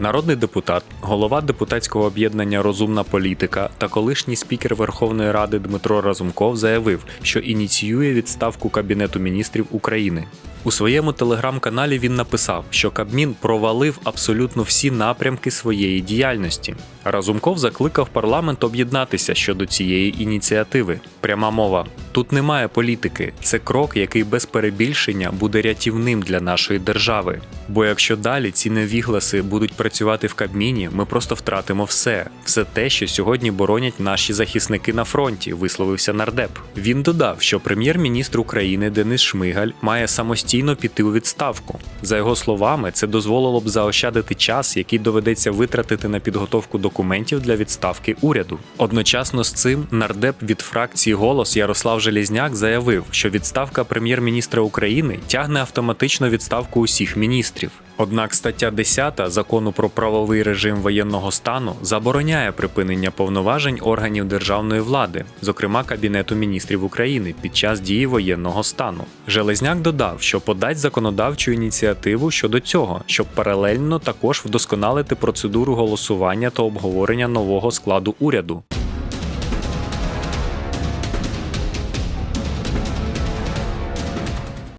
Народний депутат, голова депутатського об'єднання Розумна політика та колишній спікер Верховної Ради Дмитро Разумков заявив, що ініціює відставку Кабінету міністрів України. У своєму телеграм-каналі він написав, що Кабмін провалив абсолютно всі напрямки своєї діяльності. Разумков закликав парламент об'єднатися щодо цієї ініціативи. Пряма мова: тут немає політики, це крок, який без перебільшення буде рятівним для нашої держави. Бо якщо далі ці невігласи будуть працювати в Кабміні, ми просто втратимо все, все те, що сьогодні боронять наші захисники на фронті, висловився нардеп. Він додав, що прем'єр-міністр України Денис Шмигаль має самостійно піти у відставку. За його словами, це дозволило б заощадити час, який доведеться витратити на підготовку документів для відставки уряду. Одночасно з цим нардеп від фракції Голос Ярослав Желізняк заявив, що відставка прем'єр-міністра України тягне автоматично відставку усіх міністрів. Однак стаття 10 закону про правовий режим воєнного стану забороняє припинення повноважень органів державної влади, зокрема Кабінету міністрів України, під час дії воєнного стану. Железняк додав, що подасть законодавчу ініціативу щодо цього, щоб паралельно також вдосконалити процедуру голосування та обговорення нового складу уряду.